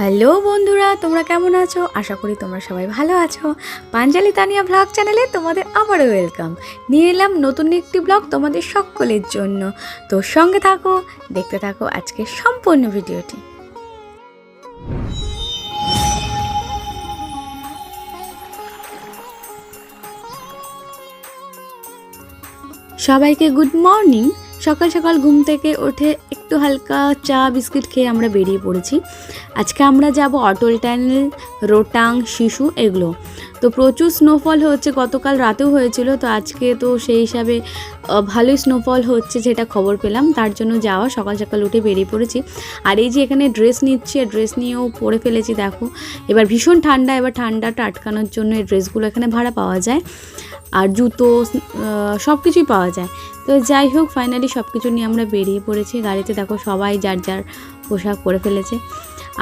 Hello বন্ধুরা, তোমরা কেমন আছো? আশা করি তোমরা সবাই ভালো আছো। পাঞ্জালি তানিয়া ব্লগ চ্যানেলে তোমাদের আবারও ওয়েলকাম নিয়ে এলাম নতুন একটি ব্লগ তোমাদের সকলের জন্য। তো সঙ্গে থাকো, দেখতে থাকো আজকে সম্পূর্ণ ভিডিওটি। সবাইকে গুড মর্নিং সকাল সকাল ঘুম থেকে উঠে একটু হালকা চা বিস্কিট খেয়ে আমরা বেরিয়ে পড়েছি। আজকে আমরা যাব অটল টানেল, রোটাং, শিশু, এগুলো। তো প্রচুর স্নোফল হচ্ছে, গতকাল রাতেও হয়েছিল, তো আজকে তো সেই হিসাবে ভালোই স্নোফল হচ্ছে যেটা খবর পেলাম। তার জন্য যাওয়া, সকাল সকাল উঠে বেরিয়ে পড়েছি। আর এই যে এখানে ড্রেস নিচ্ছি, আর ড্রেস নিয়েও পরে ফেলেছি, দেখো। এবার ভীষণ ঠান্ডা, এবার ঠান্ডাটা আটকানোর জন্য এই ড্রেসগুলো এখানে ভাড়া পাওয়া যায়। আর জুতো সব কিছুই পাওয়া যায়। তো যাই হোক ফাইনালি সব কিছু নিয়ে আমরা বেরিয়ে পড়েছি। গাড়িতে দেখো সবাই যার যার পোশাক পরে ফেলেছে।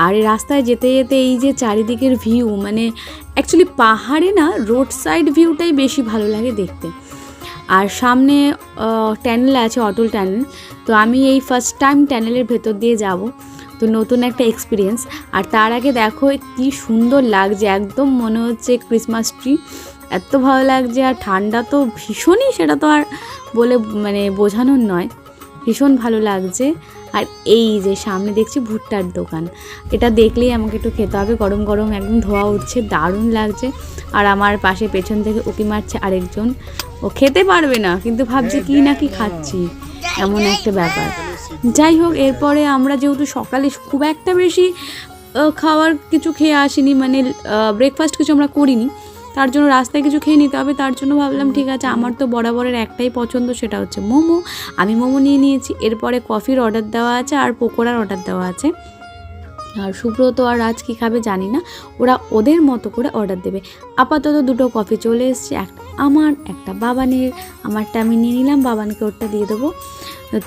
আর এই রাস্তায় যেতে যেতে এই যে চারিদিকের ভিউ মানে অ্যাকচুয়ালি পাহাড়ে না রোড সাইড ভিউটাই বেশি ভালো লাগে দেখতে। আর সামনে ট্যানেল আছে, অটল ট্যানেল তো আমি এই ফার্স্ট টাইম ট্যানেলের ভেতর দিয়ে যাব। তো নতুন একটা এক্সপিরিয়েন্স আর তার আগে দেখো কি সুন্দর লাগছে, একদম মনে হচ্ছে ক্রিসমাস ট্রি এত ভালো লাগছে আর ঠান্ডা তো ভীষণই, সেটা তো আর বলে মানে বোঝানোর নয়। ভীষণ ভালো লাগছে। আর এই যে সামনে দেখছি ভুট্টার দোকান। এটা দেখলেই আমাকে একটু খেতে হবে। গরম গরম একদম ধোয়া উঠছে, দারুণ লাগছে। আর আমার পাশে পেছন থেকে উকি মারছে আরেকজন। ও খেতে পারবে না, কিন্তু ভাবছে কি না কি খাচ্ছি। এমন একটা ব্যাপার। যাই হোক, এরপরে আমরা যেহেতু সকালে খুব একটা বেশি খাওয়ার কিছু খেয়ে আসিনি মানে ব্রেকফাস্ট কিছু আমরা করিনি। তার জন্য রাস্তায় কিছু খেয়ে নিতে হবে তার জন্য ভাবলাম ঠিক আছে আমার তো বরাবরের একটাই পছন্দ সেটা হচ্ছে মোমো। আমি মোমো নিয়ে নিয়েছি এরপরে কফির অর্ডার দেওয়া আছে আর পকোড়ার অর্ডার দেওয়া আছে। আর সুব্রত আর রাজ কী খাবে জানি না ওরা ওদের মতো করে অর্ডার দেবে। আপাতত দুটো কফি চলে এসছে একটা আমার একটা বাবানের। আমারটা আমি নিয়ে নিলাম বাবানকে ওরটা দিয়ে দেবো।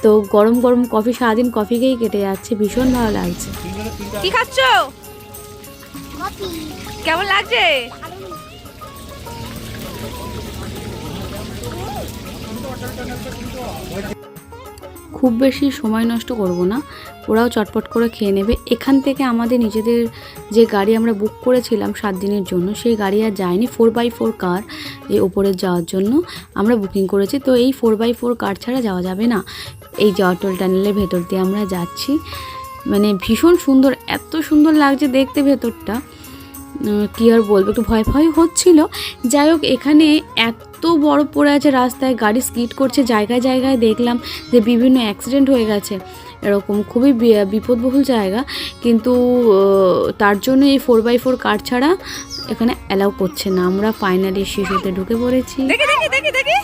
তো গরম গরম কফি সারাদিন কফি খেয়েই কেটে যাচ্ছে ভীষণ ভালো লাগছে। কি খাচ্ছ? কেমন লাগছে? খুব বেশি সময় নষ্ট করব না। ওরাও চটপট করে খেয়ে নেবে। এখান থেকে আমাদের নিজেদের যে গাড়ি আমরা বুক করেছিলাম সাত দিনের জন্য, সেই গাড়ি আর যায়নি। ফোর বাই ফোর কার এই ওপরে যাওয়ার জন্য আমরা বুকিং করেছি। তো এই ফোর বাই ফোর কার ছাড়া যাওয়া যাবে না। এই যে অটল টানেলের ভেতর দিয়ে আমরা যাচ্ছি। মানে ভীষণ সুন্দর, এত সুন্দর লাগছে দেখতে ভেতরটা। কী আর বলব, একটু ভয় ভয় হচ্ছিল। যাই হোক, এখানে এত বড় পড়ে আছে রাস্তায় গাড়ি স্কিড করছে জায়গায় জায়গায় দেখলাম যে বিভিন্ন অ্যাক্সিডেন্ট হয়ে গেছে এরকম খুবই বিপদবহুল জায়গা কিন্তু তার জন্য এই ফোর বাই ফোর কার ছাড়া এখানে অ্যালাউ করছে না আমরা ফাইনালি শিশুতে ঢুকে পড়েছি দেখি দেখি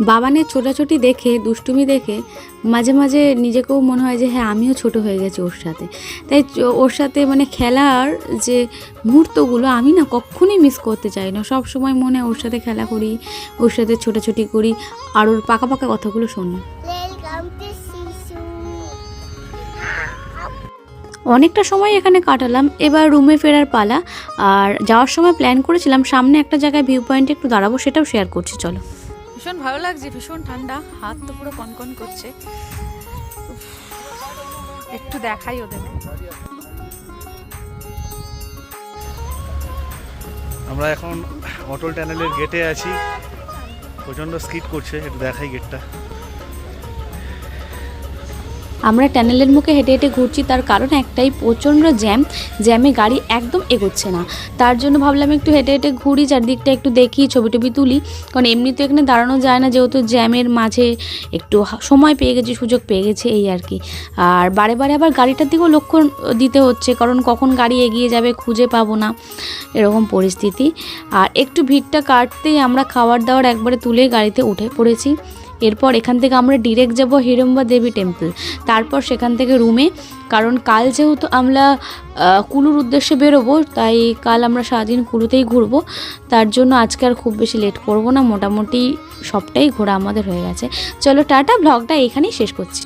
বাবানের ছোটাছুটি দেখে দুষ্টুমি দেখে মাঝে মাঝে নিজেকেও মনে হয় যে হ্যাঁ আমিও ছোট হয়ে গেছি ওর সাথে। তাই ওর সাথে মানে খেলার যে মুহূর্তগুলো আমি না কখনোই মিস করতে চাই না। সব সময় মনে হয় ওর সাথে খেলা করি ওর সাথে ছোটাছুটি করি আর ওর পাকা পাকা কথাগুলো শুনি. অনেকটা সময় এখানে কাটালাম। এবার রুমে ফেরার পালা। আর যাওয়ার সময় প্ল্যান করেছিলাম সামনে একটা জায়গায় ভিউ পয়েন্টে একটু দাঁড়াবো সেটাও শেয়ার করছি চলো। ভীষণ ভালো লাগছে, ভীষণ ঠান্ডা। হাত তো পুরো কনকন করছে। একটু দেখাই ওদের। আমরা এখন অটল টানেলের গেটে আছি। প্রচণ্ড স্কিট করছে, একটু দেখাই গেটটা। আমরা ট্যানেলের মুখে হেঁটে হেঁটে ঘুরছি, তার কারণ একটাই, প্রচণ্ড জ্যাম। জ্যামে গাড়ি একদম এগোচ্ছে না। তার জন্য ভাবলাম একটু হেঁটে হেঁটে ঘুরি, চারদিকটা একটু দেখি ছবি টবি তুলি। কারণ এমনি তো এখানে দাঁড়ানো যায় না, যেহেতু জ্যামের মাঝে একটু সময় পেয়ে গেছি, সুযোগ পেয়ে গেছি, এই আর কি। আর বারে বারে আবার গাড়িটার দিকেও লক্ষ্য দিতে হচ্ছে, কারণ কখন গাড়ি এগিয়ে যাবে খুঁজে পাবো না, এরকম পরিস্থিতি। আর একটু ভিড়টা কাটতেই আমরা খাবার দাবার একবারে তুলে গাড়িতে উঠে পড়েছি। এরপর এখান থেকে আমরা ডিরেক্ট যাব হিড়ম্বা দেবী টেম্পল তারপর সেখান থেকে রুমে কারণ কাল যেহেতু আমরা কুলুর উদ্দেশ্যে বেরোবো, তাই কাল আমরা সারাদিন কুলুতেই ঘুরবো। তার জন্য আজকে আর খুব বেশি লেট করব না, মোটামুটি সবটাই ঘোরা আমাদের হয়ে গেছে। চলো টাটা ব্লগটা এখানেই শেষ করছি।